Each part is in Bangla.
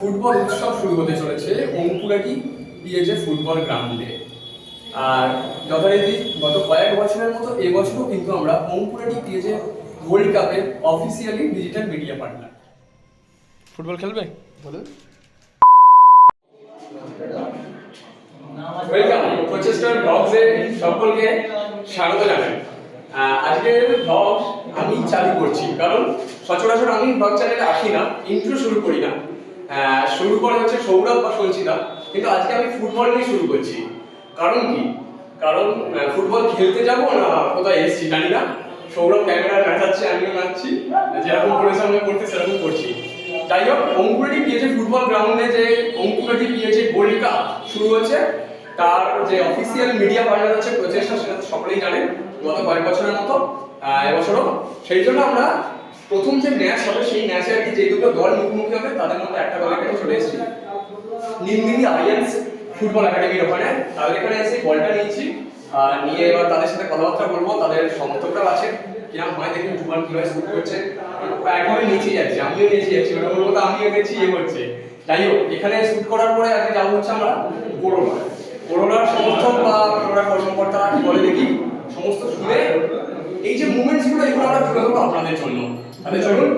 ফুটবল উৎসব শুরু হতে চলেছে অঙ্কুরাটি পিএজে ফুটবল গ্রাউন্ডে আর যথারীতি গত কয়েক বছরের মতো এবছরও কিন্তু আমরা অঙ্কুরাটি পিএজে গোল্ড কাপের officially digital media partner football খেলবে? বলুন। ওয়েলকাম প্রচেস্টার ব্লগসে সকলকে স্বাগত জানাই। আহ, আজকের ব্লগ আমি চালু করছি কারণ সচরাচর আমি ব্লগ চ্যানেলে আসি না ইন্ট্রো শুরু করি না। শুরু করে হচ্ছে সৌরভ বা সঞ্চিতা কিন্তু আজকে আমি ফুটবল নিয়ে শুরু করছি। কারণ কি? কারণ ফুটবল খেলতে যাব না কোথায় এসেছি জানি না। সৌরভ ক্যামেরা নাচাচ্ছে আমিও নাচছি। যেরকম করেছে আমি করতে সেরকম করছি। যাই হোক অঙ্কুরাটি পিএচে ফুটবল গ্রাউন্ডে যে অঙ্কুরাটি পিএচে গোল্ড কাপ শুরু হচ্ছে তার যে অফিসিয়াল মিডিয়া পার্টনার হচ্ছে প্রচেষ্টা, সেটা সকলেই জানেন, গত কয়েক বছরের মতো এবছরও। সেই জন্য আমরা প্রথম যে ম্যাচ হবে, সেই ম্যাচে আর কি যে দুটো দল মুখোমুখি হবে, তাদের মধ্যে একটা দল এখানে চলে এসেছি। নিমদিনি আলিয়ান্স ফুটবল একাডেমির ওখানে। তাদের এখানে এসে বলটা নিয়েছি। আর নিয়ে এবার তাদের সাথে কথাবার্তা বলব। তাদের সমর্থকরাও আছে। কিরম হয় দেখুন, জুবান কীভাবে শুট করছে। একবারে নিচে যাচ্ছে, আমিও নিচে যাচ্ছি। ওটা বলব তো আমিও গেছি এ হচ্ছে যাই হোক, এখানে শুট করার পরে আজকে যাব হচ্ছে আমরা? করোনা। করোনার সমর্থক বা করোনা কর্মকর্তারা বলে দেখি? সমস্ত শুনে এই যে মুভমেন্টসগুলো, এগুলো আমরা তুলে ধরবো আপনাদের জন্য। তাহলে চলুন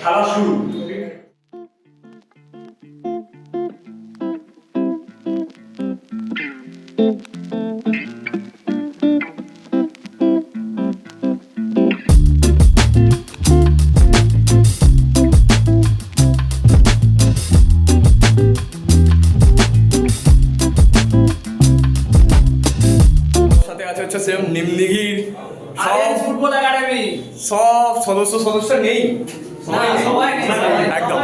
খেলা শুরু। সাথে সব সদস্য সদস্য নেই। একদম।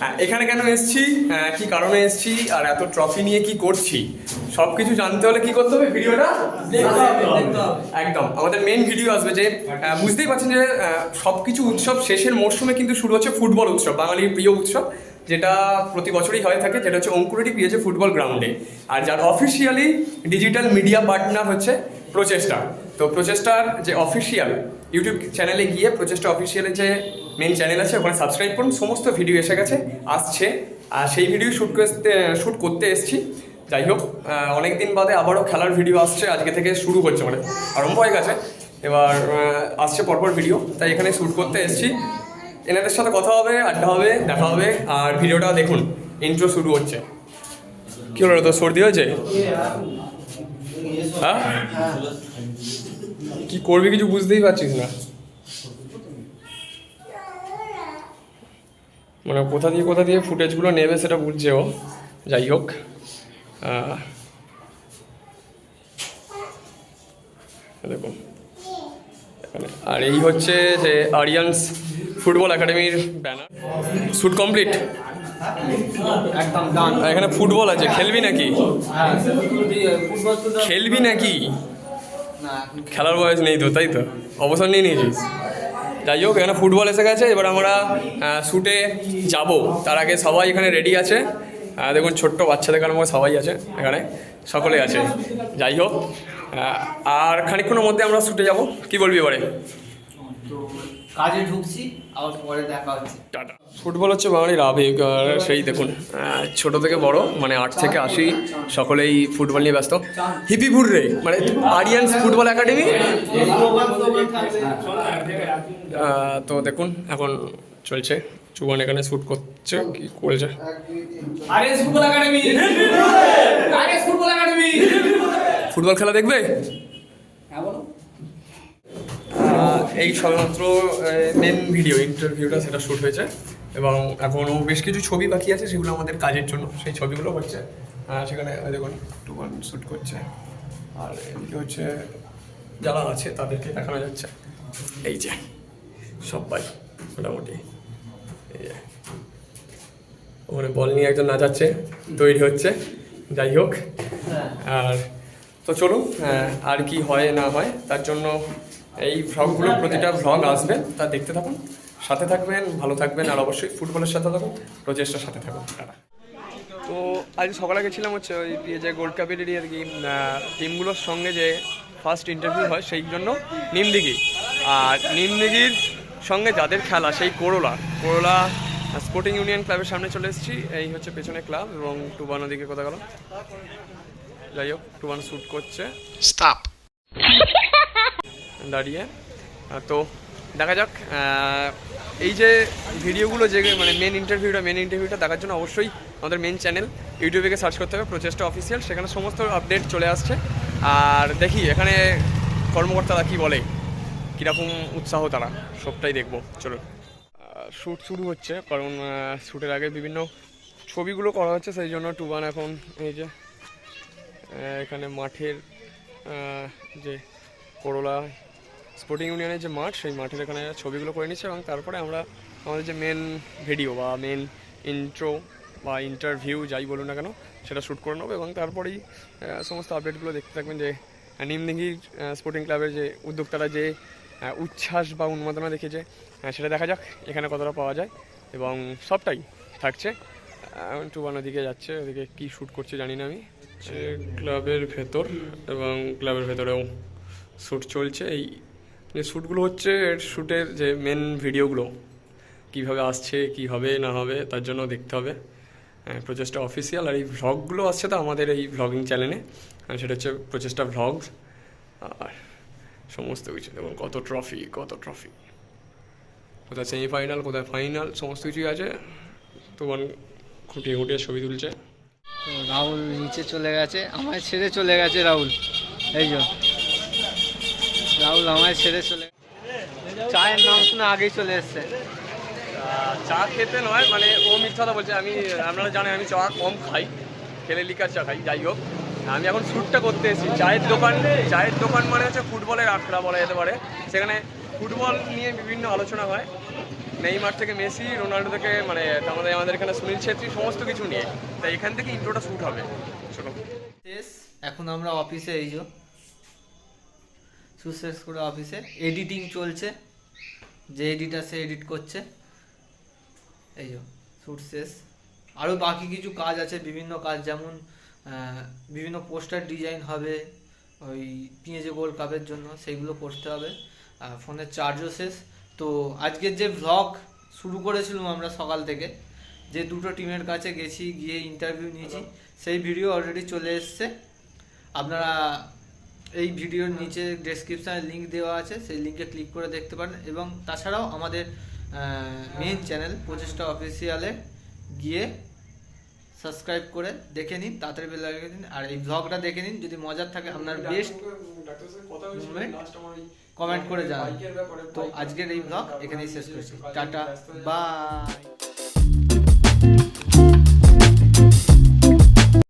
হ্যাঁ, এখানে কেন এসেছি? আহ, কি কারণে এসেছি? আর এত ট্রফি নিয়ে কি করছি? সব কিছু জানতে হলে কি করতে হবে ভিডিওটা। একদম। আমাদের মেন ভিডিও আসবে যে বুঝতেই পারছেন যে সব কিছু উৎসব শেষের মরশুমে কিন্তু শুরু হচ্ছে ফুটবল উৎসব বাঙালির প্রিয় উৎসব যেটা প্রতি বছরই হয়ে থাকে যেটা হচ্ছে অঙ্কুরেটি পিএচে ফুটবল গ্রাউন্ডে আর যার অফিসিয়ালি ডিজিটাল মিডিয়া পার্টনার হচ্ছে প্রচেষ্টা। তো প্রচেষ্টার যে অফিসিয়াল ইউটিউব চ্যানেলে গিয়ে প্রচেষ্টা অফিসিয়ালের যে মেন চ্যানেল আছে, ওখানে সাবস্ক্রাইব করুন। সমস্ত ভিডিও এসে গেছে, আসছে। আর সেই ভিডিও শ্যুট করতে শ্যুট করতে এসেছি। যাই হোক অনেক দিন বাদে আবারও খেলার ভিডিও আসছে, আজকে থেকে শুরু হচ্ছে মানে আরম্ভ হয়ে গেছে। এবার আসছে পরপর ভিডিও তাই এখানে শ্যুট করতে এসেছি। এনাদের সাথে কথা হবে, আড্ডা হবে, দেখা হবে, আর ভিডিওটা দেখুন। ইন্ট্রো শুরু হচ্ছে। কি হলো তোর সর্দি হয়েছে? হ্যাঁ? কি করবি কিছু বুঝতেই পারছিস না। মানে কোথা দিয়ে কোথা দিয়ে ফুটেজগুলো নেবে সেটা বুঝছে ও। যাই হোক দেখুন এখানে আর এই হচ্ছে যে আরিয়ান্স ফুটবল একাডেমির ব্যানার। Shoot complete? একদম ডান আর এখানে ফুটবল আছে খেলবি নাকি? হ্যাঁ খেলবি নাকি? খেলার বয়স নেই তো, তাই তো? অবসর নিয়ে নিয়েছিস? যাই হোক, এখানে ফুটবল এসে গেছে, এবার আমরা শ্যুটে যাব। তার আগে সবাই এখানে রেডি আছে। দেখুন, ছোট্ট বাচ্চাদের মধ্যে সবাই আছে এখানে, সকলে আছে। যাই হোক আর খানিক্ষণের মধ্যে আমরা শ্যুটে যাব। কি বলবি এবারে? কাজে ঢুকছি আবার পরে দেখা হচ্ছে। টাটা। ফুটবল হচ্ছে বাঙালির আবেগ আর সেই দেখুন। ছোট থেকে বড় মানে আট থেকে আশি সকলেই ফুটবল নিয়ে ব্যস্ত। হিপি রে মানে আরিয়ান্স ফুটবল একাডেমি? তো দেখুন এখন চলছে। চুবান এখানে শ্যুট করছে কি করেছে? IS football academy! IS football academy! Football খেলা দেখবে হ্যাঁ বলো আহ, এই সবেমাত্র মেন ভিডিও ইন্টারভিউটা সেটা শ্যুট হয়েছে। এবং এখনও বেশ কিছু ছবি বাকি আছে সেগুলো আমাদের কাজের জন্য। সেই ছবিগুলো হচ্ছে সেখানে দেখুন টুবান শ্যুট করছে। আর এদিকে হচ্ছে যারা আছে তাদেরকে দেখানো যাচ্ছে। এই যে সবাই মোটামুটি। এই যে ওখানে বল নিয়ে একজন নাচাচ্ছে তৈরি হচ্ছে। যাই হোক হ্যাঁ। আর তো চলুন আর কি হয় না হয় তার জন্য এই ভ্লগগুলো প্রতিটা ভ্লগ আসবে তা দেখতে থাকুন। সাথে থাকবেন ভালো থাকবেন আর অবশ্যই ফুটবলের সাথে থাকুন প্রচেষ্টার সাথে থাকুন। টাটা। তো আজ সকালে গেছিলাম হচ্ছে ওই যে গোল্ড কাপের আর কি টিমগুলোর সঙ্গে যে ফার্স্ট ইন্টারভিউ হয় সেই জন্য নিমদিঘি। আর নিমদিঘির সঙ্গে যাদের খেলা সেই করোলা করোলা স্পোর্টিং ইউনিয়ন ক্লাবের সামনে চলে এসেছি এই হচ্ছে পেছনে ক্লাব এবং টুবান ওদিকে কথা গেল? যাই হোক টুবান শ্যুট করছে। Stop. দাঁড়িয়ে। তো দেখা যাক এই যে ভিডিওগুলো যে মানে মেন ইন্টারভিউটা মেন ইন্টারভিউটা দেখার জন্য অবশ্যই আমাদের মেন চ্যানেল ইউটিউবে সার্চ করতে হবে প্রচেষ্টা অফিসিয়াল সেখানে সমস্ত আপডেট চলে আসছে। আর দেখি, এখানে কর্মকর্তারা কী বলে, কীরকম উৎসাহ তারা, সবটাই দেখব চলো শ্যুট শুরু হচ্ছে, কারণ শ্যুটের আগে বিভিন্ন ছবিগুলো করা হচ্ছে, সেই জন্য টুবান এখন এই যে এখানে মাঠের যে করোলা স্পোর্টিং ইউনিয়নের যে মাঠ, সেই মাঠের এখানে ছবিগুলো করে নিচ্ছে এবং তারপরে আমরা আমাদের যে মেন ভিডিও বা মেন ইন্ট্রো বা ইন্টারভিউ যাই বলুন না কেন, সেটা শ্যুট করে নেব এবং তারপরেই সমস্ত আপডেটগুলো দেখতে থাকবেন যে নিমদিঘির স্পোর্টিং ক্লাবের যে উদ্যোক্তারা যে উচ্ছ্বাস বা উন্মাদনা দেখেছে সেটা দেখা যাক এখানে কতটা পাওয়া যায় এবং সবটাই থাকছে। টুবান ওদিকে যাচ্ছে, ওদিকে কী শ্যুট করছে জানি না আমি। ক্লাবের ভেতর এবং ক্লাবের ভেতরেও শ্যুট চলছে। এই যে শ্যুটগুলো হচ্ছে শ্যুটের যে মেন ভিডিওগুলো কীভাবে আসছে কী হবে না হবে তার জন্য দেখতে হবে। হ্যাঁ, প্রচেষ্টা অফিসিয়াল আর এই ভ্লগগুলো আসছে তো আমাদের এই ভ্লগিং চ্যানেলে সেটা হচ্ছে প্রচেষ্টা ভ্লগস আর সমস্ত কিছু। দেখুন কত ট্রফি কত ট্রফি কোথায় সেমিফাইনাল কোথায় ফাইনাল সমস্ত কিছুই আছে। তোমার খুঁটিয়ে খুঁটিয়ে ছবি তুলছে। রাহুল নিচে চলে গেছে আমায় ছেড়ে চলে গেছে রাহুল। এই যে রাহুল আমায় ছেড়ে চলে চায়ের নাম শুনে আগেই চলে এসছে। চা খেতে নয় মানে ও মিথ্যা কথা বলছে। আমি আপনারা জানেন আমি চা কম খাই খেলে লিকার চা খাই যাই হোক। আমি এখন শ্যুটটা করতে এসেছি। চায়ের দোকান চায়ের দোকান মানে হচ্ছে ফুটবলের আখড়া বলা যেতে পারে। সেখানে ফুটবল নিয়ে বিভিন্ন আলোচনা হয়। নেইমার থেকে মেসি রোনাল্ডো থেকে মানে আমাদের আমাদের এখানে সুনীল ছেত্রী সমস্ত কিছু নিয়ে। তাই এখান থেকে ইন্ট্রোটা শ্যুট হবে। শোনো শেষ। এখন আমরা অফিসে এই যে শেষ করে অফিসে এডিটিং চলছে। যে এডিটার সে এডিট করছে। এই যে শ্যুট শেষ আরও বাকি কিছু কাজ আছে, বিভিন্ন কাজ যেমন বিভিন্ন পোস্টার ডিজাইন হবে, ওই পিঁজে গোল্ড কাপের জন্য সেইগুলো করতে হবে। ফোনের চার্জও শেষ। তো আজকের যে ভ্লগ শুরু করেছিলাম আমরা সকাল থেকে, যে দুটো টিমের কাছে গেছি, গিয়ে ইন্টারভিউ নিয়েছি, সেই ভিডিও অলরেডি চলে এসছে। আপনারা এই ভিডিওর নিচে ডেসক্রিপশানে লিঙ্ক দেওয়া আছে সেই লিঙ্কে ক্লিক করে দেখতে পারেন। এবং তাছাড়াও আমাদের মেন চ্যানেল প্রচেষ্টা অফিসিয়ালে গিয়ে সাবস্ক্রাইব করে দেখে নিন তাড়াতাড়ি বেল লাগিয়ে দিন। আর এই ব্লগটা দেখে নিন যদি মজার থাকে আপনার বেস্ট কমেন্ট করে জানান তো আজকের এই ব্লগ এখানেই শেষ করছি। Tata bye